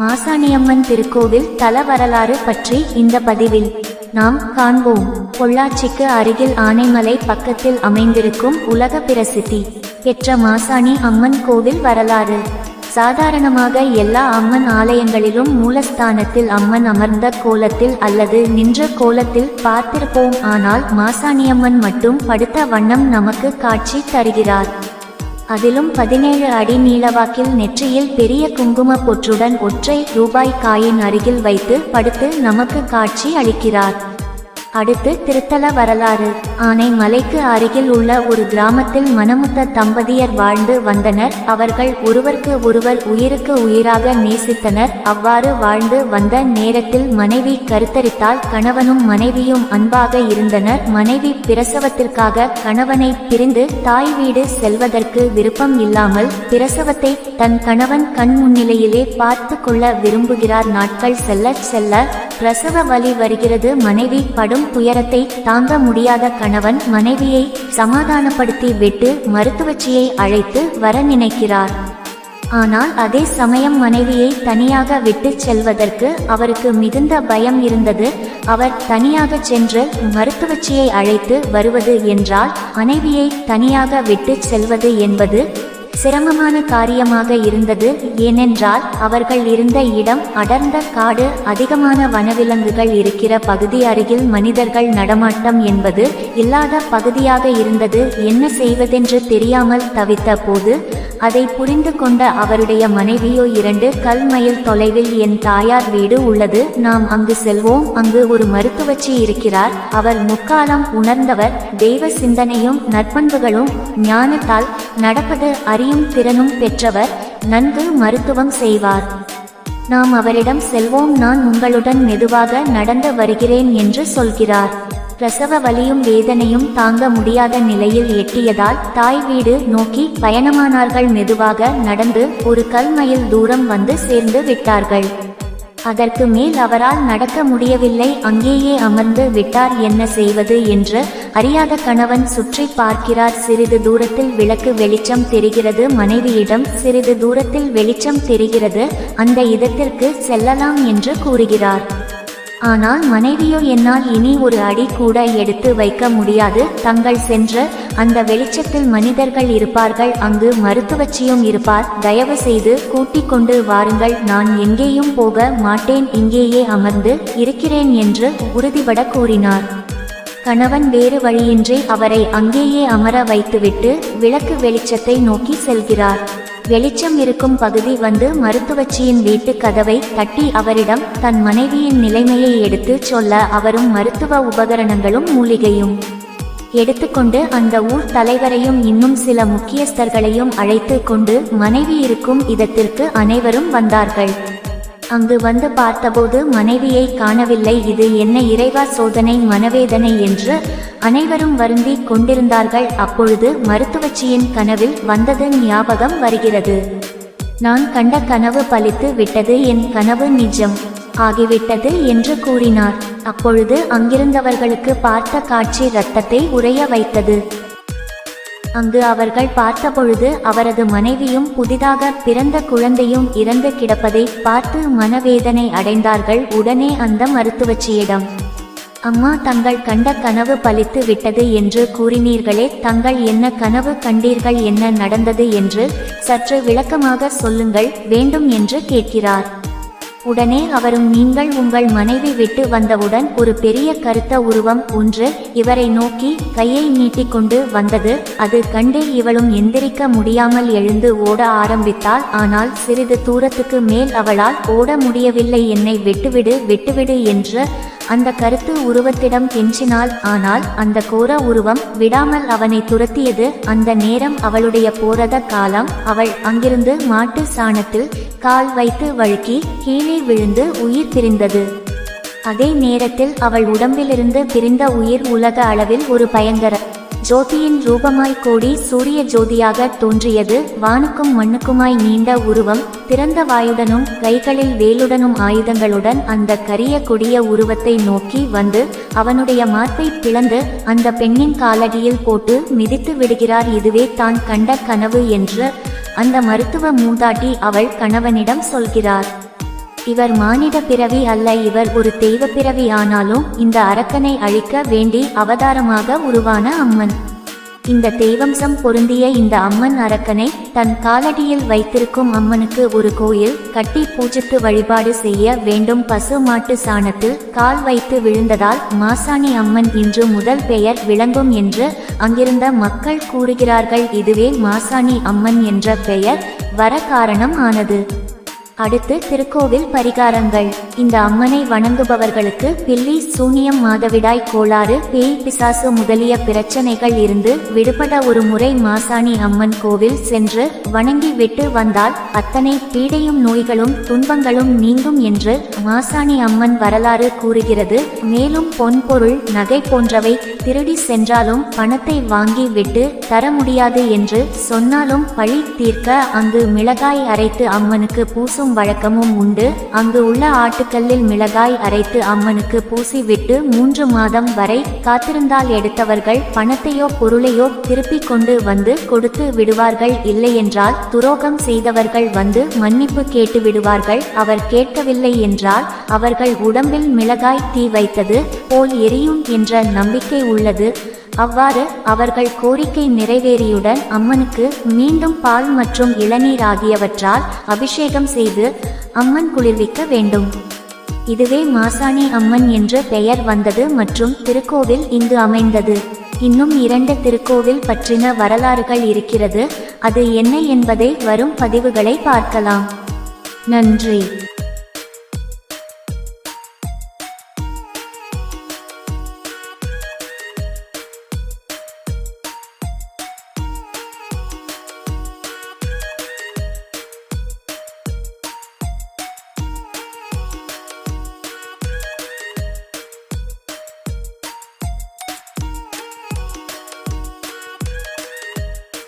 மாசாணியம்மன் திருக்கோவில் தல வரலாறு பற்றி இந்த பதிவில் நாம் காண்போம். பொள்ளாச்சிக்கு அருகில் ஆனைமலை பக்கத்தில் அமைந்திருக்கும் உலக பிரசித்தி பெற்ற மாசாணி அம்மன் கோவில் வரலாறு. சாதாரணமாக எல்லா அம்மன் ஆலயங்களிலும் மூலஸ்தானத்தில் அம்மன் அமர்ந்த கோலத்தில் அல்லது நின்ற கோலத்தில் பார்த்திருப்போம். ஆனால் மாசாணியம்மன் மட்டும் படுத்த வண்ணம் நமக்கு காட்சி தருகிறார். அதிலும் பதினேழு அடி நீளவாக்கில் நெற்றியில் பெரிய குங்கும பொற்றுடன் ஒற்றை ரூபாய் காயின் அருகில் வைத்து படுத்து நமக்கு காட்சி அளிக்கிறார். அடுத்து திருத்தல வரலாறு. ஆனை மலைக்கு அருகில் உள்ள ஒரு கிராமத்தில் மனமுத்த தம்பதியர் வாழ்ந்து வந்தனர். அவர்கள் ஒருவருக்கு ஒருவர் உயிருக்கு உயிராக நேசித்தனர். அவ்வாறு வாழ்ந்து வந்த நேரத்தில் மனைவி கருத்தரித்தால் கணவனும் மனைவியும் அன்பாக இருந்தனர். மனைவி பிரசவத்திற்காக கணவனை பிரிந்து தாய் வீடு செல்வதற்கு விருப்பம் இல்லாமல் பிரசவத்தை தன் கணவன் கண் முன்னிலையிலே பார்த்து கொள்ள விரும்புகிறார். நாட்கள் செல்ல செல்ல பிரசவ வலி வருகிறது. மனைவி படும் துயரத்தை தாங்க முடியாத கணவன் மனைவியை சமாதானப்படுத்தி விட்டு மருத்துவச்சியை அழைத்து வர நினைக்கிறார். ஆனால் அதே சமயம் மனைவியை தனியாக விட்டு செல்வதற்கு அவருக்கு மிகுந்த பயம் இருந்தது. அவர் தனியாக சென்று மருத்துவச்சியை அழைத்து வருவது என்றால் மனைவியை தனியாக விட்டு செல்வது என்பது சிரமமான காரியமாக இருந்தது ஏனென்றால் அவர்கள் இருந்த இடம் அடர்ந்த காடு அதிகமான வனவிலங்குகள் இருக்கிற பகுதி அருகில் மனிதர்கள் நடமாட்டம் என்பது இல்லாத பகுதியாக இருந்தது. என்ன செய்வதென்று தெரியாமல் தவித்த போது அதை புரிந்து கொண்ட அவருடைய மனைவியோ இரண்டு கல்மைல் தொலைவில் என் தாயார் வீடு உள்ளது. நாம் அங்கு செல்வோம். அங்கு ஒரு மருத்துவச்சி இருக்கிறார். அவர் முக்காலம் உணர்ந்தவர். தெய்வ சிந்தனையும் நற்பண்புகளும் ஞானத்தால் நடப்பது அறியும் திறனும் பெற்றவர். நன்கு மருத்துவம் செய்வார். நாம் அவரிடம் செல்வோம். நான் உங்களுடன் மெதுவாக நடந்து வருகிறேன் என்று சொல்கிறார். பிரசவ வலியும் வேதனையும் தாங்க முடியாத நிலையில் எட்டியதால் தாய் வீடு நோக்கி பயணமானார்கள் மெதுவாக நடந்து ஒரு கல்மைல் தூரம் வந்து சேர்ந்து விட்டார்கள். அதற்கு மேல் அவரால் நடக்க முடியவில்லை அங்கேயே அமர்ந்து விட்டார் என்ன செய்வது என்று அறியாத கணவன் சுற்றி பார்க்கிறார். சிறிது தூரத்தில் விளக்கு வெளிச்சம் தெரிகிறது மனைவியிடம் சிறிது தூரத்தில் வெளிச்சம் தெரிகிறது அந்த இடத்திற்கு செல்லலாம் என்று கூறுகிறார். ஆனால் மனைவியோ என்னால் இனி ஒரு அடி கூட எடுத்து வைக்க முடியாது. தங்கள் சென்ற அந்த வெளிச்சத்தில் மனிதர்கள் இருப்பார்கள். அங்கு மருத்துவச்சியும் இருப்பார். தயவு செய்து கூட்டிக் கொண்டு வாருங்கள். நான் எங்கேயும் போக மாட்டேன். இங்கேயே அமர்ந்து இருக்கிறேன் என்று உறுதிபட கூறினார். கணவன் வேறு வழியின்றி அவரை அங்கேயே அமர வைத்துவிட்டு விளக்கு வெளிச்சத்தை நோக்கி செல்கிறார். வெளிச்சம் இருக்கும் பகுதி வந்து மருத்துவச்சியின் வீட்டு கதவை தட்டி அவரிடம் தன் மனைவியின் நிலைமையை எடுத்து சொல்ல அவரும் மருத்துவ உபகரணங்களும் மூலிகையும் எடுத்துக்கொண்டு அந்த ஊர் தலைவரையும் இன்னும் சில முக்கியஸ்தர்களையும் அழைத்து கொண்டு மனைவி இருக்கும் இடத்திற்கு அனைவரும் வந்தார்கள். அங்கு வந்து பார்த்தபோது மனைவியை காணவில்லை. இது என்ன இறைவா சோதனை மனவேதனை என்று அனைவரும் வருந்தி கொண்டிருந்தார்கள். அப்பொழுது மருத்துவச்சியின் கனவில் வந்தது ஞாபகம் வருகிறது. நான் கண்ட கனவு பலித்து விட்டது என் கனவு நிஜம் ஆகிவிட்டது என்று கூறினார். அப்பொழுது அங்கிருந்தவர்களுக்கு பார்த்த காட்சி இரத்தத்தை உறைய வைத்தது. அங்கு அவர்கள் பார்த்தபொழுது அவரது மனைவியும் புதிதாக பிறந்த குழந்தையும் இறந்து கிடப்பதை பார்த்து மனவேதனை அடைந்தார்கள் உடனே அந்த மருத்துவச்சியிடம். அம்மா தங்கள் கண்ட கனவு பலித்து விட்டது என்று கூறினீர்களே தங்கள் என்ன கனவு கண்டீர்கள் என்ன நடந்தது என்று சற்று விளக்கமாக சொல்லுங்கள் வேண்டும் என்று கேட்கிறார். உடனே அவரும் நீங்கள் உங்கள் மனைவி விட்டு வந்தவுடன் ஒரு பெரிய கருத்த உருவம் ஒன்று இவரை நோக்கி கையை நீட்டிக்கொண்டு வந்தது. அது கண்டு இவளும் எந்திரிக்க முடியாமல் எழுந்து ஓட ஆரம்பித்தாள். ஆனால் சிறிது தூரத்துக்கு மேல் அவளால் ஓட முடியவில்லை. என்னை விட்டுவிடு விட்டுவிடு என்று அந்த கருத்து உருவத்திடம் கெஞ்சினாள். ஆனால் அந்த கோர உருவம் விடாமல் அவனை துரத்தியது. அந்த நேரம் அவளுடைய போரத காலம். அவள் அங்கிருந்து மாட்டு சாணத்தில் கால் வைத்து வழுக்கி கீழே விழுந்து உயிர் பிரிந்தது. அதே நேரத்தில் அவள் உடம்பிலிருந்து பிரிந்த உயிர் உலக அளவில் ஒரு பயங்கர ஜோதியின் ரூபமாய் கூடி சூரிய ஜோதியாக தோன்றியது. வானுக்கும் மண்ணுக்குமாய் நீண்ட உருவம் திறந்த வாயுடனும் கைகளில் வேலுடனும் ஆயுதங்களுடன் அந்த கரிய கொடிய உருவத்தை நோக்கி வந்து அவனுடைய மார்பை பிளந்து அந்த பெண்ணின் காலடியில் போட்டு மிதித்து விடுகிறார். இதுவே தான் கண்ட கனவு என்று அந்த மருத்துவ மூதாட்டி அவள் கணவனிடம் சொல்கிறார். இவர் மானிட பிறவி அல்ல இவர் ஒரு தெய்வ பிறவி. ஆனாலும் இந்த அரக்கனை அழிக்க வேண்டி அவதாரமாக உருவான அம்மன். இந்த தெய்வம்சம் பொருந்திய இந்த அம்மன் அரக்கனை தன் காலடியில் வைத்திருக்கும் அம்மனுக்கு ஒரு கோயில் கட்டி பூஜித்து வழிபாடு செய்ய வேண்டும். பசு மாட்டு சாணத்தில் கால் வைத்து விழுந்ததால் மாசாணி அம்மன் இன்று முதல் பெயர் விளங்கும் என்று அங்கிருந்த மக்கள் கூறுகிறார்கள். இதுவே மாசாணி அம்மன் என்ற பெயர் வர காரணம் ஆனது. அடுத்து திருக்கோவில் பரிகாரங்கள். இந்த அம்மனை வணங்குபவர்களுக்கு பில்லி சூனியம் மாதவிடாய் கோளாறு பேய் பிசாசு முதலிய பிரச்சனைகள் இருந்து விடுபட ஒரு முறை மாசாணி அம்மன் கோவில் சென்று வணங்கி விட்டு வந்தால் அத்தனை பீடையும் நோய்களும் துன்பங்களும் நீங்கும் என்று மாசாணி அம்மன் வரலாறு கூறுகிறது. மேலும் பொன்பொருள் நகை போன்றவை திருடி சென்றாலும் பணத்தை வாங்கி விட்டு தர முடியாது என்று சொன்னாலும் பழி தீர்க்க அங்கு மிளகாய் அரைத்து அம்மனுக்கு பூசும் வழக்கமும் உண்டு. அங்கு உள்ள ஆட்டு கல்லில் மிளகாய் அரைத்து அம்மனுக்கு பூசிவிட்டு மூன்று மாதம் வரை காத்திருந்தால் எடுத்தவர்கள் பணத்தையோ பொருளையோ திருப்பிக் கொண்டு வந்து கொடுத்து விடுவார்கள் இல்லையென்றால் துரோகம் செய்தவர்கள் வந்து மன்னிப்பு கேட்டு விடுவார்கள். அவர் கேட்கவில்லை என்றால் அவர்கள் உடம்பில் மிளகாய் தீ வைத்தது போல் எரியும் என்ற நம்பிக்கை உள்ளது. அவ்வாறு அவர்கள் கோரிக்கை நிறைவேறியுடன் அம்மனுக்கு மீண்டும் பால் மற்றும் இளநீர் ஆகியவற்றால் அபிஷேகம் செய்து அம்மன் குளிர்விக்க வேண்டும். இதுவே மாசாணி அம்மன் என்ற பெயர் வந்தது மற்றும் திருக்கோவில் இங்கு அமைந்தது. இன்னும் இரண்டு திருக்கோவில் பற்றின வரலாறுகள் இருக்கிறது. அது என்ன என்பதை வரும் பதிவுகளை பார்க்கலாம். நன்றி.